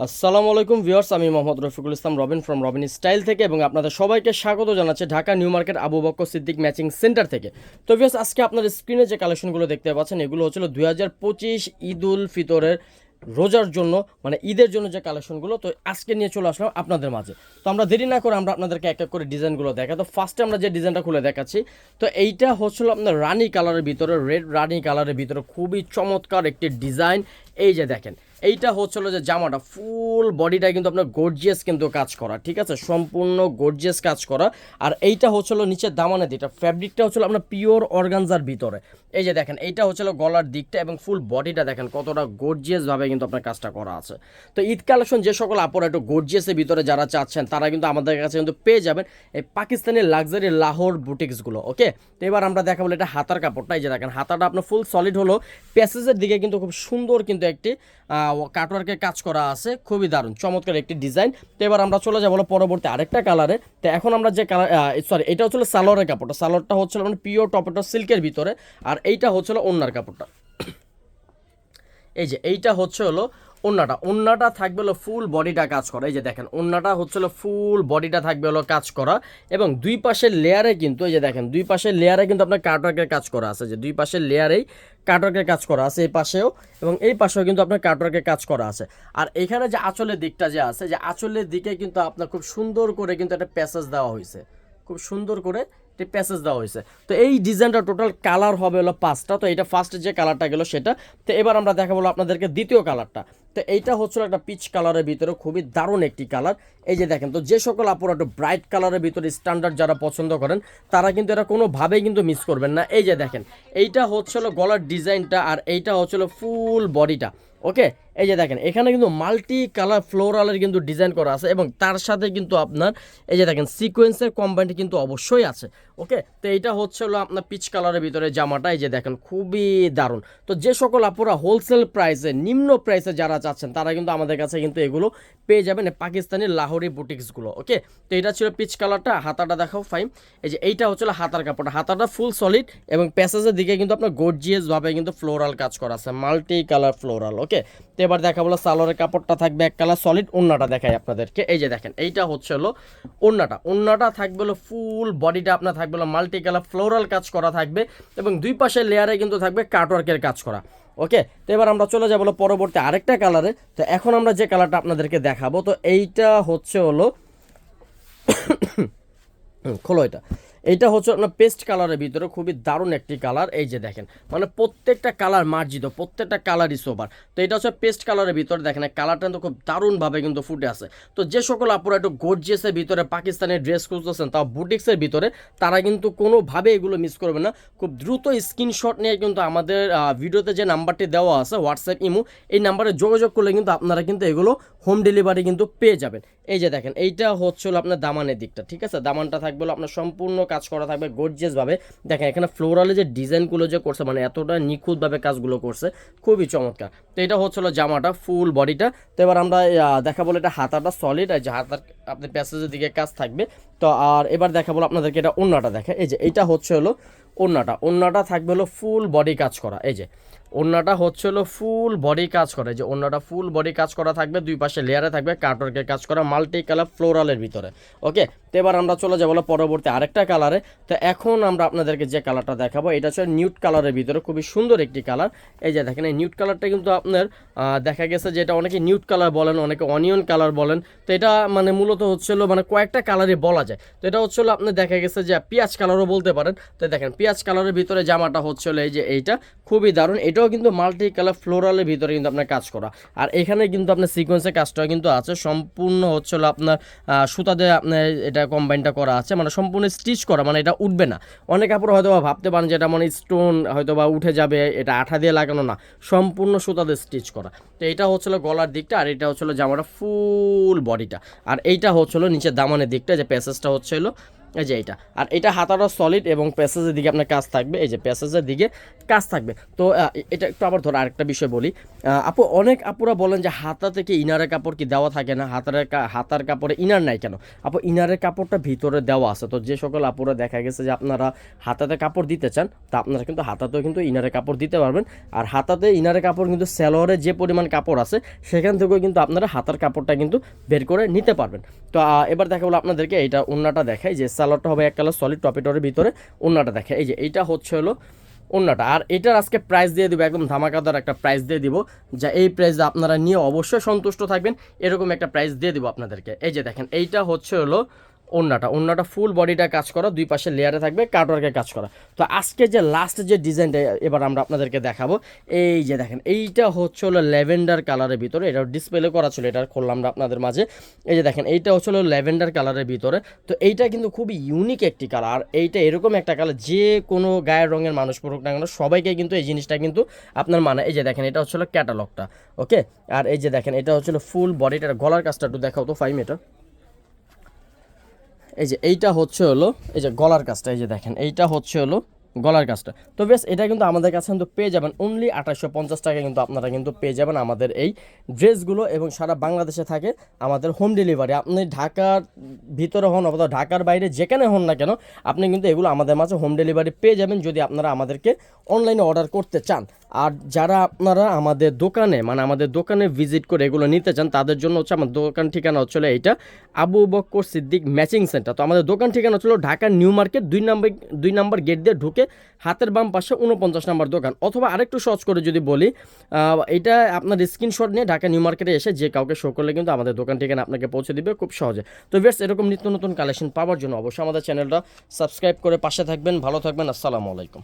আসসালামু আলাইকুম ভিউয়ার্স, আমি মোহাম্মদ রফিকুল ইসলাম, রবিন ফ্রম রবিন স্টাইল থেকে এবং আপনাদের সবাইকে স্বাগত জানাচ্ছি Dhaka new market Abu Bakkar Siddique matching centre থেকে। তো ভিউয়ার্স, আজকে আপনার স্ক্রিনে যে কালেকশনগুলো দেখতে পাচ্ছেন, এগুলো হচ্ছিল দুই হাজার পঁচিশ ঈদ উল ফিতরের রোজার জন্য মানে ঈদের জন্য যে কালেকশনগুলো তো আজকে নিয়ে চলে আসলাম আপনাদের মাঝে। তো আমরা দেরি না করে আমরা আপনাদেরকে এক এক করে ডিজাইনগুলো দেখা তো ফার্স্টে আমরা যে ডিজাইনটা খুলে দেখাচ্ছি, তো এইটা হচ্ছিল আপনার রানি কালারের ভিতরে রেড রানি কালারের ভিতরে খুবই চমৎকার একটি ডিজাইন এই যে দেখেন এইটা হচ্ছিল যে জামাটা ফুল বডিটা কিন্তু আপনার গর্জিয়াস কিন্তু কাজ করা, ঠিক আছে? সম্পূর্ণ গর্জিয়াস কাজ করা। আর এইটা হচ্ছিল নিচের দামানের দিকটা ফ্যাব্রিকটা হচ্ছিল আপনার পিওর অর্গানজার ভিতরে। এই যে দেখেন, এইটা হচ্ছিল গলার দিকটা এবং ফুল বডিটা দেখেন কতটা গর্জিয়াসভাবে কিন্তু আপনার কাজটা করা আছে। তো ঈদ কালেকশন যে সকল আপুরা একটু গর্জিয়াসের ভিতরে যারা চাচ্ছেন, তারা কিন্তু আমাদের কাছে কিন্তু পেয়ে যাবেন এই পাকিস্তানি লাক্সারি লাহোর বুটিক্সগুলো ওকে তো এবার আমরা দেখাবো এটা হাতার কাপড়টা। এই যে দেখেন, হাতাটা আপনার ফুল সলিড হলো। প্যাসেজের দিকে কিন্তু খুব সুন্দর কিন্তু একটি কাটওয়ার্কের কাজ করা আছে, খুবই দারুণ, চমৎকার একটি ডিজাইন তো এবার আমরা চলে যাব পরবর্তী আরেকটা কালারে তো এখন আমরা যে কালার সরি এটা হচ্ছিল সালোয়ারের কাপড়টা। সালোয়ারটা হচ্ছিল মানে পিওর টপেটো সিল্কের ভিতরে, আর এইটা হচ্ছিল অন্যার কাপড়টা। এই যে, এইটা হচ্ছে হলো ওন্নাটা ওন্নাটা থাকবে হলো ফুল বডিটা কাজ করা। এই যে দেখেন, ওন্নাটা হচ্ছে হলো ফুল বডিটা থাকবে হলো কাজ করা। এবং দুই পাশের লেয়ারে কিন্তু, এই যে দেখেন, দুই পাশের লেয়ারে কিন্তু আপনার কাটওয়ার্কের কাজ করা আছে। যে দুই পাশের লেয়ারেই কাটওয়ার্কের কাজ করা আছে এই পাশেও, এবং এই পাশেও কিন্তু আপনার কাটওয়ার্কের কাজ করা আছে। আর এখানে যে আঁচলের দিকটা যে আছে, যে আঁচলের দিকে কিন্তু আপনার খুব সুন্দর করে কিন্তু একটা প্যাসেজ দেওয়া হয়েছে। খুব সুন্দর করে প্যাসেজ দেওয়া হয়েছে। তো এই ডিজাইনটা টোটাল কালার হবে হলো পাঁচটা। তো এটা ফার্স্ট যে কালারটা গেল সেটা। তো এবার আমরা দেখা দেখাবো আপনাদেরকে দ্বিতীয় কালারটা তো এইটা হচ্ছিল একটা পিচ কালারের ভিতরে খুবই দারুণ একটি কালার এই যে দেখেন, তো যে সকল আপনারা একটু ব্রাইট কালারের ভিতরে স্ট্যান্ডার্ড যারা পছন্দ করেন, তারা কিন্তু এটা কোনোভাবেই কিন্তু মিস করবেন না। এই যে দেখেন, এইটা হচ্ছিল গলার ডিজাইনটা আর এইটা হচ্ছিল ফুল বডিটা ওকে এই যে দেখেন, এখানে কিন্তু মাল্টি কালার ফ্লোরালের কিন্তু ডিজাইন করা আছে এবং তার সাথে কিন্তু আপনার, এই যে দেখেন সিকোয়েন্সের কম্বাইন্ড কিন্তু অবশ্যই আছে। ওকে তো এইটা হচ্ছে হলো আপনার পিচ কালারের ভিতরে জামাটা, এই যে দেখেন, খুবই দারুণ। তো যে সকল আপুরা হোলসেল প্রাইসে নিম্ন প্রাইসে যারা চাচ্ছেন, তারা কিন্তু আমাদের কাছে কিন্তু এগুলো পেয়ে যাবেন পাকিস্তানি লাহোরি বুটিক্সগুলো ওকে তো এটা ছিল পিচ কালারটা হাতাটা দেখাও ফাইন এই যে এইটা হচ্ছিল হাতার কাপড়টা, হাতাটা ফুল সলিড এবং প্যাসেজের দিকে কিন্তু আপনার গর্জিয়াসভাবে কিন্তু ফ্লোরাল কাজ করা আছে মাল্টি কালার ফ্লোরাল ওকে তো এবার দেখা বলো সালোয়ারের কাপড়টা থাকবে এক কালার সলিড ওন্নাটা দেখাই আপনাদেরকে। এই যে দেখেন, এইটা হচ্ছে হলো ওন্নাটা। ওন্নাটা থাকবে হলো ফুল বডিটা আপনার থাকবে হলো মাল্টি কালার ফ্লোরাল কাজ করা থাকবে এবং দুই পাশের লেয়ারে কিন্তু থাকবে কাটওয়ার্কের কাজ করা। ওকে তো এবার আমরা চলে যাব পরবর্তী আরেকটা কালারে তো এখন আমরা যে কালারটা আপনাদেরকে দেখাবো, তো এইটা হচ্ছে হলো, খোলো এটা। এইটা হচ্ছে আপনার পেস্ট কালারের ভিতরে, খুবই দারুণ একটি কালার। এই যে দেখেন মানে প্রত্যেকটা কালার মার্জিত, প্রত্যেকটা কালারই সোবার। তো এটা হচ্ছে পেস্ট কালারের ভিতরে, দেখেন কালারটা কিন্তু খুব দারুণভাবে কিন্তু ফুটে আছে। তো যে সকল আপুরা একটু গর্জিয়াসের ভিতরে পাকিস্তানের ড্রেস খুঁজতেছেন, তাও বুটিক্সের ভিতরে, তারা কিন্তু কোনোভাবে এগুলো মিস করবে না। খুব দ্রুত স্ক্রিনশট নিয়ে কিন্তু আমাদের ভিডিওতে যে নাম্বারটি দেওয়া আছে হোয়াটসঅ্যাপ ইমো, এই নাম্বারে যোগাযোগ করলে কিন্তু আপনারা কিন্তু এগুলো হোম ডেলিভারি কিন্তু পেয়ে যাবেন। এই যে দেখেন, এইটা হচ্ছে আপনার দামানের দিকটা, ঠিক আছে? দামানটা থাকবে আপনার সম্পূর্ণ কাজ করা থাকবে গর্জিয়াসভাবে দেখেন, এখানে ফ্লোরালে যে ডিজাইনগুলো যে করছে মানে এতটা নিখুঁতভাবে কাজগুলো করছে, খুবই চমৎকার। তো এটা হচ্ছে হলো জামাটা ফুল বডিটা তো এবার আমরা দেখা বলে এটা হাতাটা সলিড আর যে হাতার আপনি প্যাসেজের দিকে কাজ থাকবে। তো আর এবার দেখা বলো আপনাদেরকে এটা অন্যটা দেখে এই যে, এটা হচ্ছে হলো অন্যটা অন্যটা থাকবে হলো ফুল বডি কাজ করা। এই যে ওন্নাটা হচ্ছে হলো ফুল বডি কাজ করে। যে ওন্নাটা ফুল বডি কাজ করা থাকবে, দুই পাশে লেয়ারে থাকবে কাটওয়ার্কের কাজ করা মাল্টি কালার ফ্লোরালের ভিতরে। ওকে তো এবার আমরা চলে যাব পরবর্তী আরেকটা কালারে তো এখন আমরা আপনাদেরকে যে কালারটা দেখাবো, এটা হচ্ছে নিউট কালারের ভিতরে, খুবই সুন্দর একটি কালার এই যে দেখেন, এই নিউট কালারটা কিন্তু আপনার দেখা গেছে যে এটা অনেকে নিউট কালার বলেন, অনেকে অনিয়ন কালার বলেন। তো এটা মানে মূলত হচ্ছিল মানে কয়েকটা কালারই বলা যায়। তো এটা হচ্ছিল আপনার দেখা গেছে যে পেঁয়াজ কালারও বলতে পারেন। তো দেখেন, পেঁয়াজ কালারের ভিতরে জামাটা হচ্ছিল এই যে এইটা, খুবই দারুণ। এটাও কিন্তু মাল্টি কালার ফ্লোরালের ভিতরে কিন্তু আপনার কাজ করা। আর এখানে কিন্তু আপনার সিকোয়েন্সের কাজটাও কিন্তু আছে। সম্পূর্ণ হচ্ছিল আপনার আহ, সুতা দিয়ে আপনার এটা কম্বাইনটা করা আছে। মানে সম্পূর্ণ স্টিচ করা মানে এটা উঠবে না। অনেক কাপড় হয়তো বা ভাবতে পারেন যে এটা মানে স্টোন হয়তো বা উঠে যাবে এটা আঠা দিয়ে লাগানো না। সম্পূর্ণ সুতা দিয়ে স্টিচ করা। তো এটা হচ্ছিল গলার দিকটা আর এটা হচ্ছিল জামাটা ফুল বডিটা আর এইটা হচ্ছিল নিচের দামানের দিকটা যে প্যাসেজটা হচ্ছিল এই যে এটা। আর এটা হাতাটা সলিড এবং প্যাসেজের দিকে আপনার কাজ থাকবে। এই যে প্যাসেজের দিকে কাজ থাকবে। তো এটা একটু আবার ধরো আরেকটা বিষয় বলি। আপু, অনেক আপুরা বলেন যে হাতা থেকে ইনারের কাপড় কি দেওয়া থাকে না? হাতার কা- হাতার কাপড়ে ইনার নাই কেন? আপু ইনারের কাপড়টা ভিতরে দেওয়া আছে। তো যে সকল আপুরা দেখা গেছে যে আপনারা হাতাতে কাপড় দিতে চান, তা আপনারা কিন্তু হাতাতেও কিন্তু ইনারের কাপড় দিতে পারবেন। আর হাতাতে ইনারের কাপড় কিন্তু স্যালোয়ারে যে পরিমাণ কাপড় আছে, সেখান থেকেও কিন্তু আপনারা হাতার কাপড়টা কিন্তু বের করে নিতে পারবেন। তো এবার দেখা হলো আপনাদেরকে এইটা উন্নাটা দেখাই যে স্যালোয়ারটা হবে এক কালার সলিড টপেটোর ভিতরে অন্যটা দেখে। এই যে এইটা হচ্ছে হলো অন্যটা আর এটার আজকে প্রাইস দিয়ে দিব, একদম ধামাকাদার একটা প্রাইস দিয়ে দিব, যা এই প্রাইস আপনারা নিয়ে অবশ্যই সন্তুষ্ট থাকবেন। এরকম একটা প্রাইস দিয়ে দিব আপনাদেরকে। এই যে দেখেন, এইটা হচ্ছে হলো ওন্নাটা ওন্নাটা ফুল বডিটা কাজ করা, দুই পাশে লেয়ারে থাকবে কাটওয়ার্কে কাজ করা। তো আজকে যে লাস্ট যে ডিজাইনটা এবার আমরা আপনাদেরকে দেখাবো, এই যে দেখেন, এইটা হচ্ছে হলো ল্যাভেন্ডার কালারের ভিতরে এটা ডিসপ্লে করা ছিল, এটা খুললাম আমরা আপনাদের মাঝে। এই যে দেখেন, এইটা হচ্ছে হলো ল্যাভেন্ডার কালারের ভিতরে, তো এইটা কিন্তু খুবই ইউনিক একটি কালার আর এইটা এরকম একটা কালার যে কোনো গায়ের রঙের মানুষ পড়ুক না কেন, সবাইকে কিন্তু এই জিনিসটা কিন্তু আপনার মানে এই যে দেখেন, এটা হচ্ছে হলো ক্যাটালগটা ওকে আর এই যে দেখেন, এটা হচ্ছে হলো ফুল বডিটার গলার কাজটা একটু দেখাও তো ফাইভ এটা এই যে এইটা হচ্ছে হলো, এই যে গলার কাজটা, এই যে দেখেন, এইটা হচ্ছে হলো গলার কাজটা। তো বেশ, এটা কিন্তু আমাদের কাছে কিন্তু পেয়ে যাবেন অনলি আঠাশশো পঞ্চাশ টাকা কিন্তু আপনারা কিন্তু পেয়ে যাবেন আমাদের এই ড্রেসগুলো এবং সারা বাংলাদেশে থাকে আমাদের হোম ডেলিভারি আপনি ঢাকার ভিতরে হন অথবা ঢাকার বাইরে যেখানে হন না কেন, আপনি কিন্তু এগুলো আমাদের মাঝে হোম ডেলিভারি পেয়ে যাবেন যদি আপনারা আমাদেরকে অনলাইনে অর্ডার করতে চান। আর যারা আপনারা আমাদের দোকানে মানে আমাদের দোকানে ভিজিট করে এগুলো নিতে চান, তাদের জন্য হচ্ছে আমার দোকান ঠিকানা হচ্ছিল এইটা আবু বক্কর সিদ্দিক ম্যাচিং সেন্টার তো আমাদের দোকান ঠিকানা হচ্ছিল ঢাকা নিউ মার্কেট, দুই নম্বর দুই নম্বর গেট দিয়ে ঢুকে হাতের বাম পাশে উনপঞ্চাশ নম্বর দোকান। অথবা আরেকটু সহজ করে যদি বলি এটা আপনার স্ক্রিনশট নিয়ে ঢাকা নিউ মার্কেটে এসে যে কাউকে শো করলে কিন্তু আমাদের দোকান ঠিকানা আপনাকে পৌঁছে দিবে খুব সহজে। তো বেশ এরকম নিত্য নতুন কালেকশন পাওয়ার জন্য অবশ্যই আমাদের চ্যানেলটা সাবস্ক্রাইব করে পাশে থাকবেন। ভালো থাকবেন, আসসালামু আলাইকুম।